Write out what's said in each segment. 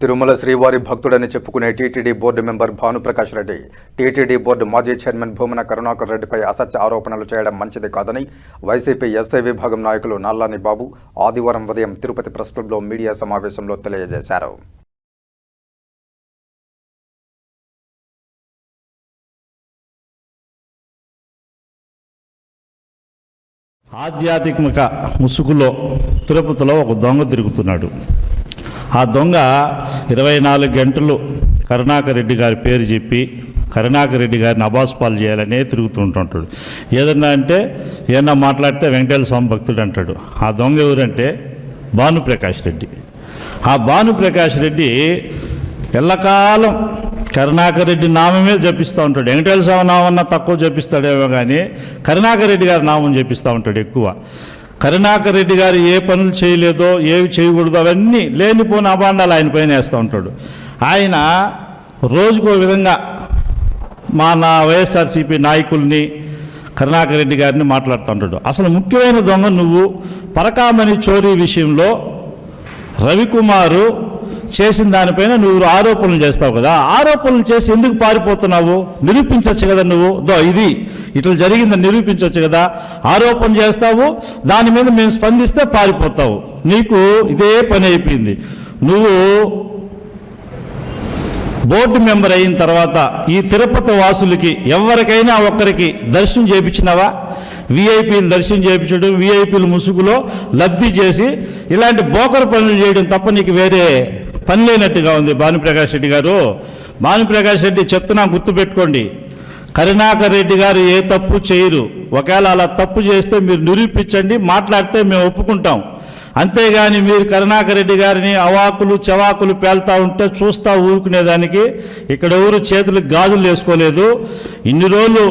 తిరుమల శ్రీవారి భక్తుడని చెప్పుకునే TTD board member Bhanuprakash Reddy. TTD board మాజీ చైర్మన్ భూమన కరుణాకర్ రెడ్డిపై అసత్య ఆరోపణలు చేయడం మంచిది కాదని వైసీపీ ఎస్ఐ విభాగం నాయకులు నల్లాని బాబు ఆదివారం ఉదయం తిరుపతి ప్రెస్ క్లబ్లో మీడియా సమావేశంలో తెలియజేశారు. ఆధ్యాత్మిక ముసుగులో తిరుపతిలో ఒక దొంగ తిరుగుతున్నాడు. ఆ దొంగ ఇరవై నాలుగు గంటలు కరుణాకర్ రెడ్డి గారి పేరు చెప్పి కరుణాకర్ రెడ్డి గారిని అబాస్పాలు చేయాలనే తిరుగుతుంటుంటాడు. ఏదన్నా అంటే ఏమన్నా మాట్లాడితే వెంకటేశ్వర స్వామి భక్తుడు అంటాడు. ఆ దొంగ ఎవరంటే భానుప్రకాష్ రెడ్డి. ఆ భానుప్రకాష్ రెడ్డి ఎల్లకాలం కరుణాకర్ రెడ్డి నామమే జపిస్తూ ఉంటాడు. వెంకటేశ్వర స్వామి నామన్నా తక్కువ జపిస్తాడేమో కానీ కరుణాకర్ రెడ్డి గారి నామం జపిస్తూ ఉంటాడు ఎక్కువ. కరుణాకర్ రెడ్డి గారు ఏ పనులు చేయలేదో ఏవి చేయకూడదో అవన్నీ లేనిపోని అభాండాలు ఆయన పైన వేస్తూ ఉంటాడు. ఆయన రోజుకో విధంగా మా నా వైఎస్ఆర్సీపీ నాయకుల్ని కరుణాకర్ రెడ్డి గారిని మాట్లాడుతూ ఉంటాడు. అసలు ముఖ్యమైన దొంగ నువ్వు పరకామణి చోరీ విషయంలో రవికుమారు చేసిన దానిపైన నువ్వు ఆరోపణలు చేస్తావు కదా. ఆరోపణలు చేసి ఎందుకు పారిపోతున్నావు? నిరూపించవచ్చు కదా నువ్వు. దో ఇది. ఇట్లా జరిగిందని నిరూపించవచ్చు కదా. ఆరోపణ చేస్తావు దాని మీద మేము స్పందిస్తే పారిపోతావు. నీకు ఇదే పని అయిపోయింది. నువ్వు బోర్డు మెంబర్ అయిన తర్వాత ఈ తిరుపతి వాసులకి ఎవరికైనా ఒక్కరికి దర్శనం చేయించినావా? విఐపీలు దర్శనం చేయించడం విఐపీలు ముసుగులో లబ్ధి చేసి ఇలాంటి బోకర పనులు చేయడం తప్ప నీకు వేరే పని లేనట్టుగా ఉంది భానుప్రకాష్ రెడ్డి గారు. భానుప్రకాష్ రెడ్డి చెప్తున్నా గుర్తుపెట్టుకోండి. కరుణాకర్ రెడ్డి గారు ఏ తప్పు చేయరు. ఒకవేళ అలా తప్పు చేస్తే మీరు నిరూపించండి మాట్లాడితే మేము ఒప్పుకుంటాం. అంతేగాని మీరు కరుణాకర్ రెడ్డి గారిని అవాకులు చవాకులు పేల్తా ఉంటే చూస్తా ఊరుకునేదానికి ఇక్కడ ఎవరు చేతులకు గాజులు వేసుకోలేదు. ఇన్ని రోజులు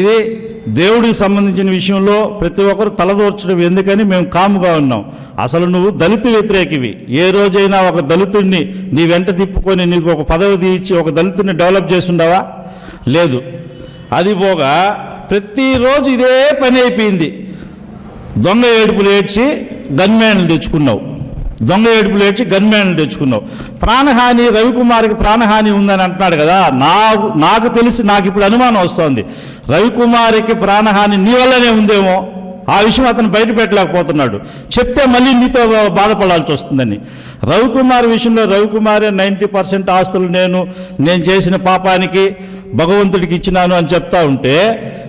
ఇది దేవుడికి సంబంధించిన విషయంలో ప్రతి ఒక్కరు తలదోర్చడం ఎందుకని మేము కాముగా ఉన్నాం. అసలు నువ్వు దళిత వ్యతిరేకివి. ఏ రోజైనా ఒక దళితుడిని నీ వెంట తిప్పుకొని నీకు ఒక పదవి తీయించి ఒక దళితుడిని డెవలప్ చేసి ఉండవా? లేదు. అది పోగా ప్రతిరోజు ఇదే పని అయిపోయింది. దొంగ ఏడుపులు ఏడ్చి గన్మ్యాన్లు తెచ్చుకున్నావు. దొంగ ఏడుపులు ఏడ్చి గన్మ్యాన్లు తెచ్చుకున్నావు. ప్రాణహాని రవికుమార్కి ప్రాణహాని ఉందని అంటున్నాడు కదా నాకు నాకు తెలిసి నాకు ఇప్పుడు అనుమానం వస్తోంది. రవికుమార్కి ప్రాణహాని నీ వల్లనే ఉందేమో ఆ విషయం అతను బయట పెట్టలేకపోతున్నాడు. చెప్తే మళ్ళీ నీతో బాధపడాల్సి వస్తుందని. రవికుమార్ విషయంలో రవికుమారే నైంటీ పర్సెంట్ ఆస్తులు నేను నేను చేసిన పాపానికి భగవంతుడికి ఇచ్చినాను అని చెప్తా ఉంటే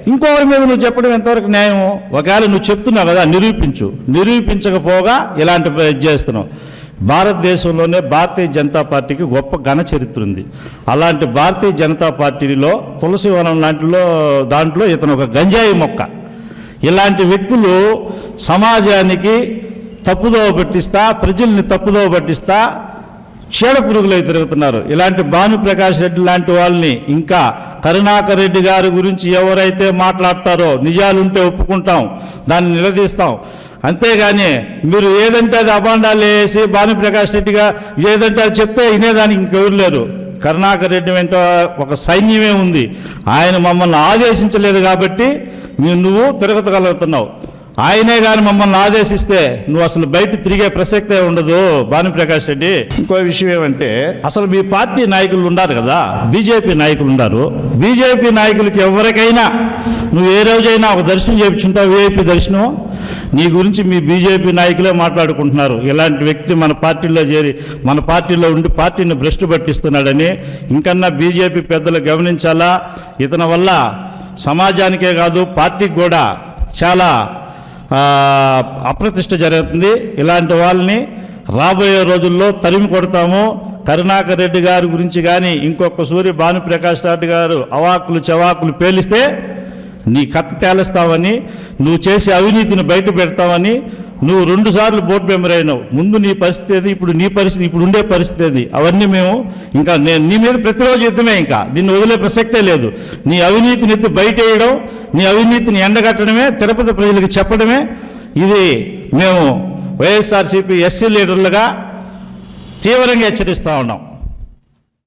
ఇంకొకరి మీద నువ్వు చెప్పడం ఎంతవరకు న్యాయం ఒకవేళ నువ్వు చెప్తున్నావు కదా నిరూపించు. నిరూపించకపోగా ఇలాంటి చేస్తున్నావు. భారతదేశంలోనే భారతీయ జనతా పార్టీకి గొప్ప ఘన చరిత్ర ఉంది. అలాంటి భారతీయ జనతా పార్టీలో తులసి వనం లాంటిలో దాంట్లో ఇతను ఒక గంజాయి మొక్క. ఇలాంటి వ్యక్తులు సమాజానికి తప్పుదోవ పట్టిస్తా ప్రజల్ని తప్పుదోవ పట్టిస్తా క్షీణ పురుగులై తిరుగుతున్నారు. ఇలాంటి భానుప్రకాష్ రెడ్డి లాంటి వాళ్ళని ఇంకా కరుణాకర్ రెడ్డి గారి గురించి ఎవరైతే మాట్లాడతారో నిజాలుంటే ఒప్పుకుంటాం దాన్ని నిలదీస్తాం. అంతేగాని మీరు ఏదంటే అది అభాండాలు వేసి భానుప్రకాష్ రెడ్డిగా ఏదంటే అది చెప్తే వినేదానికి ఇంకెవరు లేరు. కరుణాకర్ రెడ్డి వెంట ఒక సైన్యమే ఉంది. ఆయన మమ్మల్ని ఆదేశించలేదు కాబట్టి నువ్వు తిరగతగలుగుతున్నావు. ఆయనే కానీ మమ్మల్ని ఆదేశిస్తే నువ్వు అసలు బయట తిరిగే ప్రసక్తే ఉండదు భానుప్రకాష్ రెడ్డి. ఇంకో విషయం ఏమంటే అసలు మీ పార్టీ నాయకులు ఉన్నారు కదా బీజేపీ నాయకులు ఉన్నారు బీజేపీ నాయకులకి ఎవరికైనా నువ్వు ఏ రోజైనా ఒక దర్శనం చేయించుంటావు వీఐపీ దర్శనం? నీ గురించి మీ బీజేపీ నాయకులే మాట్లాడుకుంటున్నారు. ఇలాంటి వ్యక్తి మన పార్టీలో చేరి మన పార్టీలో ఉండి పార్టీని భ్రష్టు పట్టిస్తున్నాడని ఇంకన్నా బీజేపీ పెద్దలు గమనించాలా? ఇతని వల్ల సమాజానికే కాదు పార్టీకి కూడా చాలా అప్రతిష్ట జరుగుతుంది. ఇలాంటి వాళ్ళని రాబోయే రోజుల్లో తరిమి కొడతాము. కరుణాకర్ రెడ్డి గారి గురించి కానీ ఇంకొక సూర్య భానుప్రకాష్ రెడ్డి గారు అవాకులు చవాకులు పేలిస్తే నీ కత్తి తేలుస్తావని నువ్వు చేసే అవినీతిని బయట పెడతావని నువ్వు రెండు సార్లు బోర్డు మెంబర్ అయినావు. ముందు నీ పరిస్థితి ఏది? ఇప్పుడు నీ పరిస్థితి ఇప్పుడు ఉండే పరిస్థితి ఏది? అవన్నీ మేము ఇంకా నేను నీ మీద ప్రతిరోజు యుద్ధమే ఇంకా. నిన్ను వదిలే ప్రసక్తే లేదు. నీ అవినీతిని ఎత్తి బయట వేయడం నీ అవినీతిని ఎండగట్టడమే తిరుపతి ప్రజలకు చెప్పడమే. ఇది మేము వైఎస్ఆర్సీపీ ఎస్సీ లీడర్లుగా తీవ్రంగా హెచ్చరిస్తూ ఉన్నాం.